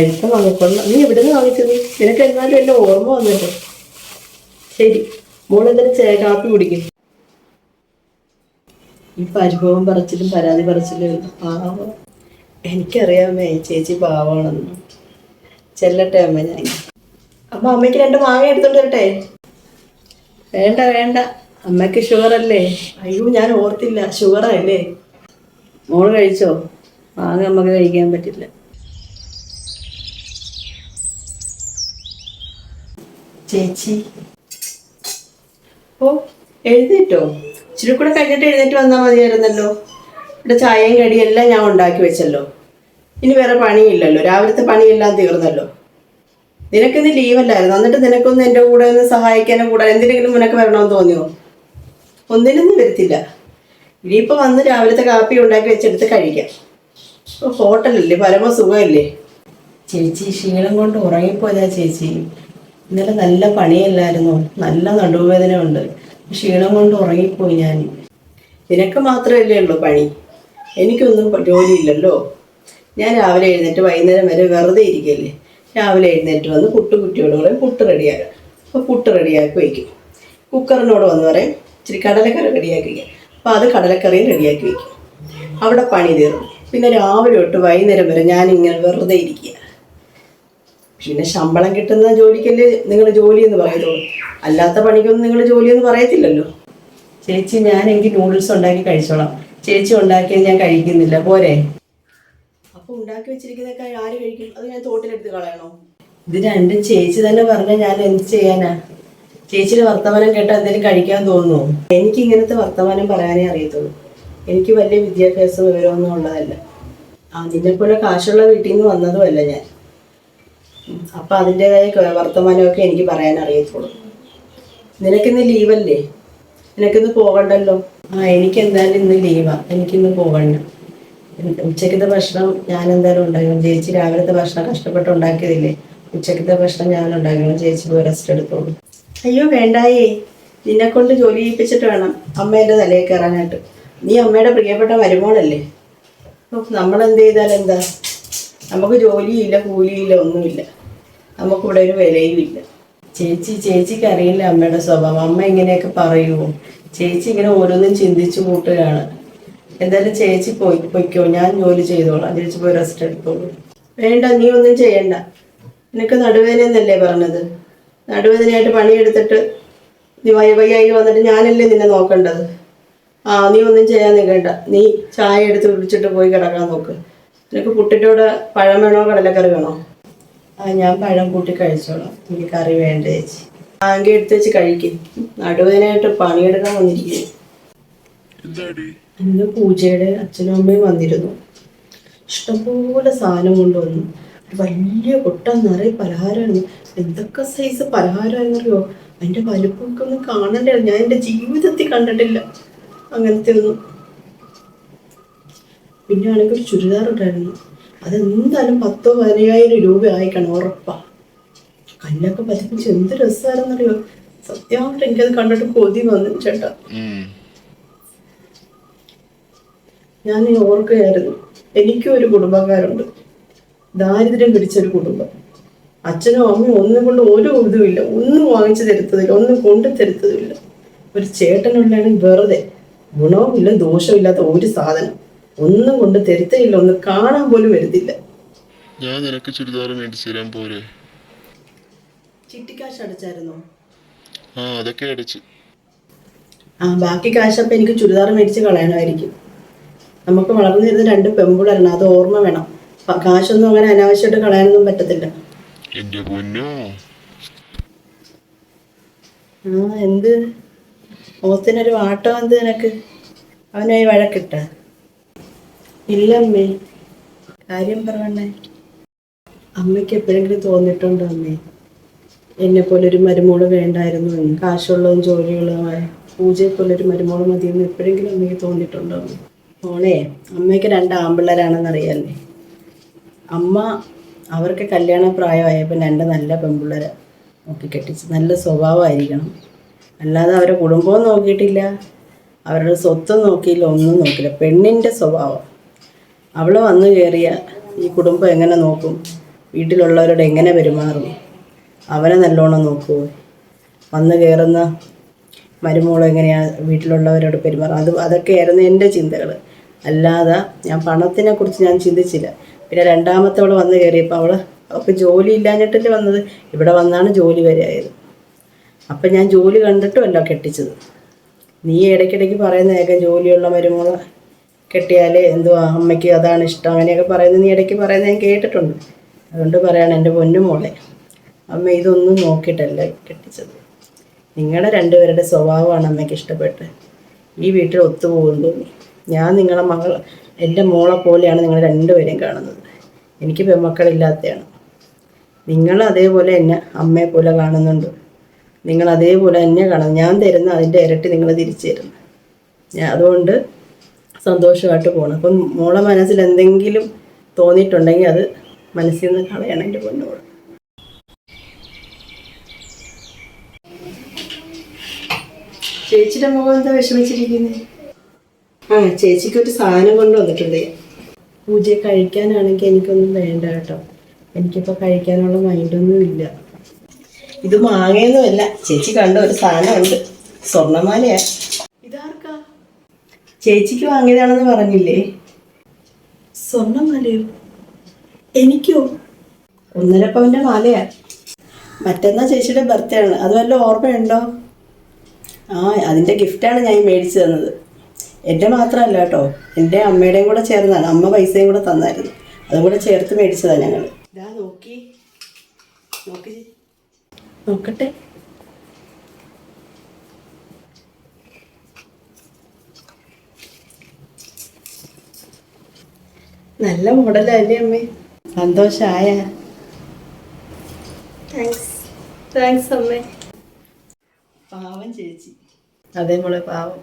പഴുത്ത വാങ്ങിക്കൊള്ളാം നീ എവിടെ നിന്ന് വാങ്ങിച്ചത്? നിനക്ക് എന്നാലും എന്നെ ഓർമ്മ വന്നിട്ടോ. ശരി. മോളെന്തായാലും ചേ കാപ്പി കുടിക്കും. ഈ പരിഭവം പറച്ചിലും പരാതി പറച്ചിലും പാവം. എനിക്കറിയാമേ ചേച്ചി പാവമാണെന്ന്. ചെല്ലട്ടെ അമ്മ ഞാൻ. അമ്മ അമ്മയ്ക്ക് രണ്ട് മാങ്ങ എടുത്തോണ്ട് വരട്ടെ? വേണ്ട വേണ്ട. അമ്മയ്ക്ക് ഷുഗർ അല്ലേ അയ്യോ ഞാൻ ഓർത്തില്ല. ഷുഗറല്ലേ മോൾ കഴിച്ചോ? മാങ്ങ അമ്മയ്ക്ക് കഴിക്കാൻ പറ്റില്ല. ചേച്ചി. ഓ എഴുന്നേറ്റോ? ഇച്ചിരി കൂടെ കഴിഞ്ഞിട്ട് എഴുന്നേറ്റ് വന്നാൽ മതിയായിരുന്നല്ലോ. ഇവിടെ ചായയും കടിയും എല്ലാം ഞാൻ ഉണ്ടാക്കി വെച്ചല്ലോ. ഇനി വേറെ പണിയില്ലല്ലോ. രാവിലത്തെ പണിയെല്ലാം തീർന്നല്ലോ. നിനക്കിന്ന് ലീവല്ലായിരുന്നു. എന്നിട്ട് നിനക്കൊന്ന് എന്റെ കൂടെ ഒന്ന് സഹായിക്കാനും കൂടെ എന്തിനെങ്കിലും നിനക്ക് വരണമെന്ന് തോന്നിയോ? ഒന്നിനൊന്നും വരത്തില്ല. ഇനിയിപ്പോൾ വന്ന് രാവിലത്തെ കാപ്പി ഉണ്ടാക്കി വെച്ചെടുത്ത് കഴിക്കാം. ഇപ്പോൾ ഹോട്ടലല്ലേ? പരമ സുഖമല്ലേ? ചേച്ചി ക്ഷീണം കൊണ്ട് ഉറങ്ങിപ്പോയതാ ചേച്ചി. ഇന്നലെ നല്ല പണിയല്ലായിരുന്നു. നല്ല നടുവേദന ഉണ്ട് ക്ഷീണം കൊണ്ട് ഉറങ്ങിപ്പോയി ഞാൻ. നിനക്ക് മാത്രമല്ലേ ഉള്ളൂ പണി. എനിക്കൊന്നും ജോലിയില്ലല്ലോ. ഞാൻ രാവിലെ എഴുന്നേറ്റ് വൈകുന്നേരം വരെ വെറുതെ ഇരിക്കല്ലേ. രാവിലെ എഴുന്നേറ്റ് വന്ന് പുട്ട് കുട്ടിയോട് പറയും പുട്ട് റെഡിയാക്കാം. അപ്പോൾ പുട്ട് റെഡിയാക്കി വയ്ക്കും. കുക്കറിനോട് വന്ന് പറയും ഇച്ചിരി കടലക്കറി റെഡിയാക്കി വയ്ക്കാം. അപ്പോൾ അത് കടലക്കറിയും റെഡിയാക്കി വയ്ക്കും. അവിടെ പണി തീർന്നു. പിന്നെ രാവിലെ തൊട്ട് വൈകുന്നേരം വരെ ഞാനിങ്ങനെ വെറുതെ ഇരിക്കുക. പിന്നെ ശമ്പളം കിട്ടുന്ന ജോലിക്കല്ലേ നിങ്ങൾ ജോലി എന്ന് പറയത്തുള്ളൂ അല്ലാത്ത പണിക്കൊന്നും നിങ്ങൾ ജോലി എന്ന് പറയത്തില്ലല്ലോ. ചേച്ചി ഞാൻ എനിക്ക് നൂഡിൽസ് ഉണ്ടാക്കി കഴിച്ചോളാം. ചേച്ചി ഉണ്ടാക്കിയത് ഞാൻ കഴിക്കുന്നില്ല. പോരെ. അപ്പൊ ഉണ്ടാക്കി വെച്ചിരിക്കുന്നതൊക്കെ ആര് കഴിക്കും? അത് ഞാൻ തോട്ടിലെടുത്ത് കളയണോ? ഇത് രണ്ടും ചേച്ചി തന്നെ പറഞ്ഞ ഞാൻ എന്ത് ചെയ്യാനാ? ചേച്ചിയുടെ വർത്തമാനം കേട്ടാൽ എന്തെങ്കിലും കഴിക്കാൻ തോന്നുമോ എനിക്ക് ഇങ്ങനത്തെ വർത്തമാനം പറയാനേ അറിയത്തുള്ളൂ. എനിക്ക് വലിയ വിദ്യാഭ്യാസം വിവരമൊന്നും ഉള്ളതല്ല. ആ നിന്നെപ്പോലെ കാശുള്ള വീട്ടിൽ നിന്ന് വന്നതുമല്ല ഞാൻ. അപ്പൊ അതിന്റെതായ വർത്തമാനമൊക്കെ എനിക്ക് പറയാൻ അറിയത്തുള്ളൂ. നിനക്കിന്ന് ലീവല്ലേ? നിനക്കിന്ന് പോകണ്ടല്ലോ? ആ എനിക്ക് എന്തായാലും ഇന്ന് ലീവാ. എനിക്കിന്ന് പോകണ്ട. ഉച്ചക്കത്തെ ഭക്ഷണം ഞാൻ എന്തായാലും ഉണ്ടാക്കണം. ചേച്ചി രാവിലത്തെ ഭക്ഷണം കഷ്ടപ്പെട്ട് ഉണ്ടാക്കിയതില്ലേ ഉച്ചക്കത്തെ ഭക്ഷണം ഞാൻ ഉണ്ടാക്കണം. ചേച്ചി പോയി റെസ്റ്റ് എടുത്തോളൂ. അയ്യോ വേണ്ടായേ. നിന്നെ കൊണ്ട് ജോലി ചെയ്യിപ്പിച്ചിട്ട് വേണം അമ്മേന്റെ തലയിൽ കയറാനായിട്ട്. നീ അമ്മയുടെ പ്രിയപ്പെട്ട മരുമോളല്ലേ? നമ്മൾ എന്ത്? ചെയ്താലെന്താ നമുക്ക് ജോലിയില്ല കൂലിയില്ല ഒന്നുമില്ല. നമുക്കിവിടെ ഒരു വിലയും ഇല്ല ചേച്ചി ചേച്ചിക്ക് അറിയില്ല അമ്മയുടെ സ്വഭാവം. അമ്മ ഇങ്ങനെയൊക്കെ പറയുമോ ചേച്ചി ഇങ്ങനെ ഓരോന്നും ചിന്തിച്ചു കൂട്ടുകയാണ്. എന്തായാലും ചേച്ചി പോയി പൊയ്ക്കോ. ഞാൻ ജോലി ചെയ്തോളാം. ചേച്ചി പോയി റെസ്റ്റ് എടുത്തോളൂ. വേണ്ട നീ ഒന്നും ചെയ്യണ്ട. നിനക്ക് നടുവേദന എന്നല്ലേ പറഞ്ഞത്? നടുവേദനയായിട്ട് പണിയെടുത്തിട്ട് നീ വൈ വയ്യായി വന്നിട്ട് ഞാനല്ലേ നിന്നെ നോക്കേണ്ടത്? ആ നീ ഒന്നും ചെയ്യാൻ നിൽക്കണ്ട. നീ ചായ എടുത്ത് കുടിച്ചിട്ട് പോയി കിടക്കാൻ നോക്ക്. നിനക്ക് കൂടെ പഴം വേണോ കടലക്കറി വേണോ? ആ ഞാൻ പഴം കൂട്ടി കഴിച്ചോളാം. എനിക്ക് കറി വേണ്ട ചേച്ചി. ആങ്കി എടുത്ത് വെച്ച് കഴിക്കും. നടുവേനായിട്ട് പണിയെടുക്കാൻ വന്നിരിക്കുന്നു. ഇന്ന് പൂജയുടെ അച്ഛനും അമ്മയും വന്നിരുന്നു. ഇഷ്ടംപോലെ സാധനം കൊണ്ടുവന്നു. ഒരു വലിയ കൊട്ട നിറയെ പലഹാരമായിരുന്നു. എന്തൊക്കെ സൈസ് പലഹാരമായിരുന്നറിയോ? അതിന്റെ വലുപ്പമൊക്കെ ഒന്നും കാണണ്ടേ? ഞാൻ എന്റെ ജീവിതത്തിൽ കണ്ടിട്ടില്ല. അങ്ങനത്തെ ഒന്നും. പിന്നെ ആണെങ്കിൽ ഒരു ചുരിദാർ ഉണ്ടായിരുന്നു. അതെന്തായാലും പത്തോ പതിനയ്യായിരം രൂപ ആയിക്കണം ഉറപ്പാ. കല്ലൊക്കെ പതിപ്പിച്ച് എന്ത് രസമായിരുന്നറിയോ സത്യമായിട്ട് എനിക്കത് കണ്ടിട്ട് കൊതി വന്നു ചേട്ടാ. ഞാൻ ഓർക്കുകയായിരുന്നു എനിക്കും ഒരു കുടുംബക്കാരുണ്ട് ദാരിദ്ര്യം പിടിച്ചൊരു കുടുംബം. അച്ഛനും അമ്മയും ഒന്നും കൊണ്ട് ഒരു ഇതുമില്ല ഒന്നും വാങ്ങിച്ചു തരുത്തതില്ല ഒന്നും കൊണ്ട് തരുത്തതുമില്ല ഒരു ചേട്ടനുള്ളാണെങ്കിൽ വെറുതെ ഗുണവും ഇല്ല ദോഷവും ഇല്ലാത്ത ഒരു സാധനം. ഒന്നും കൊണ്ട് തരുത്തയില്ല ഒന്ന് കാണാൻ പോലും വരുത്തില്ല ഞാൻ നിനക്ക് ചുരിദാർ മേടിച്ചു തരാൻ പോരെ. ചിട്ടിക്കാശ് അടച്ചായിരുന്നോ? ആ അതൊക്കെ അടിച്ചു. ആ ബാക്കി കാശപ്പം എനിക്ക് ചുരിദാർ മേടിച്ച് കളയണമായിരിക്കും നമുക്ക് വളർന്നു വരുന്ന രണ്ട് പെമ്പിളരണം അത് ഓർമ്മ വേണം. കാശൊന്നും അങ്ങനെ അനാവശ്യമായിട്ട് കളയാനൊന്നും പറ്റത്തില്ല. എന്റെ പൊന്നോ. ആ എന്ത്? ഓത്തിനൊരു വാട്ടം എന്ത് നിനക്ക്? അവനായി വഴക്കിട്ട? ഇല്ല അമ്മേ കാര്യം പറയണേ. അമ്മയ്ക്ക് എപ്പോഴെങ്കിലും തോന്നിയിട്ടുണ്ടോ അമ്മേ എന്നെ പോലെ ഒരു മരുമോൾ വേണ്ടായിരുന്നു. എന്ന് കാശുള്ളതും ജോലിയുള്ളതുമായ പൂജയെ പോലെ ഒരു മരുമോൾ മതിയെന്ന് എപ്പോഴെങ്കിലും അമ്മയ്ക്ക് തോന്നിയിട്ടുണ്ടോ അമ്മേ മോളെ അമ്മയ്ക്ക് രണ്ട് ആമ്പിള്ളേരാണെന്നറിയാല്ലേ? അമ്മ അവർക്ക് കല്യാണ പ്രായമായപ്പോൾ രണ്ട് നല്ല പെൺപിള്ളേരെ നോക്കി കെട്ടിച്ച് നല്ല സ്വഭാവമായിരിക്കണം. അല്ലാതെ അവരെ കുടുംബവും നോക്കിയിട്ടില്ല. അവരുടെ സ്വത്തും നോക്കിയില്ല ഒന്നും നോക്കില്ല പെണ്ണിന്റെ സ്വഭാവം. അവൾ വന്നു കയറിയ ഈ കുടുംബം എങ്ങനെ നോക്കും? വീട്ടിലുള്ളവരോട് എങ്ങനെ പെരുമാറും? അവനെ നല്ലോണം നോക്കുമോ വന്നു കയറുന്ന മരുമോൾ എങ്ങനെയാണ് വീട്ടിലുള്ളവരോട് പെരുമാറും അത് അതൊക്കെയായിരുന്നു എന്റെ ചിന്തകൾ അല്ലാതെ ഞാൻ പണത്തിനെ കുറിച്ച് ഞാൻ ചിന്തിച്ചില്ല. പിന്നെ രണ്ടാമത്തെ അവൾ വന്നു കയറിയപ്പോൾ അവൾ അവൾക്ക് ജോലി ഇല്ലാഞ്ഞിട്ടല്ലേ വന്നത്? ഇവിടെ വന്നാണ് ജോലി വരെ ആയത്. അപ്പം ഞാൻ ജോലി കണ്ടിട്ടുമല്ല കെട്ടിച്ചത്. നീ ഇടയ്ക്കിടയ്ക്ക് പറയുന്ന ഏക ജോലിയുള്ള മരുമോളെ കെട്ടിയാലേ എന്തുവാ അമ്മയ്ക്ക് അതാണ് ഇഷ്ടം? അങ്ങനെയൊക്കെ പറയുന്നത് നീ ഇടയ്ക്ക് പറയുന്നത് ഞാൻ കേട്ടിട്ടുണ്ട്. അതുകൊണ്ട് പറയാണ് എന്റെ പൊന്നു മോളെ അമ്മ ഇതൊന്നും നോക്കിയിട്ടല്ല കെട്ടിച്ചത്. നിങ്ങളുടെ രണ്ടുപേരുടെ സ്വഭാവമാണ് അമ്മയ്ക്ക് ഇഷ്ടപ്പെട്ട് ഈ വീട്ടിൽ ഒത്തുപോകും തോന്നി ഞാൻ നിങ്ങളെ മകൾ എന്റെ മോളെ പോലെയാണ് നിങ്ങൾ രണ്ടുപേരെയും കാണുന്നത്. എനിക്ക് പെൺമക്കളില്ലാത്തതാണ്. നിങ്ങൾ അതേപോലെ എന്നെ അമ്മയെ പോലെ കാണുന്നുണ്ട്. നിങ്ങൾ അതേപോലെ എന്നെ കാണുന്നു. ഞാൻ തരുന്ന അതിന്റെ ഇരട്ടി നിങ്ങൾ തിരിച്ചു തരുന്നു. ഞാൻ അതുകൊണ്ട് സന്തോഷമായിട്ട് പോകണം അപ്പം മോളെ മനസ്സിൽ എന്തെങ്കിലും തോന്നിയിട്ടുണ്ടെങ്കിൽ അത് മനസ്സിൽ നിന്ന് കളയണം എന്റെ പൊന്നോട് ചേച്ചിയുടെ മുഖം എന്താ വിഷമിച്ചിരിക്കുന്നത് ആ ചേച്ചിക്ക് ഒരു സാധനം കൊണ്ടുവന്നിട്ടുണ്ട് പൂജ കഴിക്കാനാണെങ്കിൽ എനിക്കൊന്നും വേണ്ട കേട്ടോ. എനിക്കിപ്പോൾ കഴിക്കാനുള്ള മൈൻഡൊന്നും ഇല്ല. ഇത് മാങ്ങയൊന്നുമല്ല. ചേച്ചി കണ്ട ഒരു സാധനമുണ്ട്. സ്വർണമാലയാ. ഇതാർക്കാ ചേച്ചിക്ക് വാങ്ങിയതാണെന്ന് പറഞ്ഞില്ലേ? സ്വർണമാലയോ എനിക്കോ? ഒന്നര പവന്റെ മാലയാ. മറ്റന്നാ ചേച്ചിയുടെ ബർത്ത്ഡേ ആണ്. അത് വല്ല ഓർമ്മയുണ്ടോ? ആ അതിന്റെ ഗിഫ്റ്റാണ് ഞാൻ മേടിച്ചു തന്നത്. എന്റെ മാത്രമല്ല കേട്ടോ. എന്റെ അമ്മയുടെയും കൂടെ ചേർന്നാണ്. അമ്മ പൈസയും കൂടെ തന്നായിരുന്നു. അതും കൂടെ ചേർത്ത് മേടിച്ചതാണ് ഞങ്ങൾ ഇതാ നോക്കി. നോക്കി നോക്കട്ടെ. നല്ല മോഡലല്ലേ അമ്മേ? സന്തോഷായ. താങ്ക്സ് താങ്ക്സ് അമ്മേ. പാവം ചേച്ചി. അതേ മോളെ പാവം.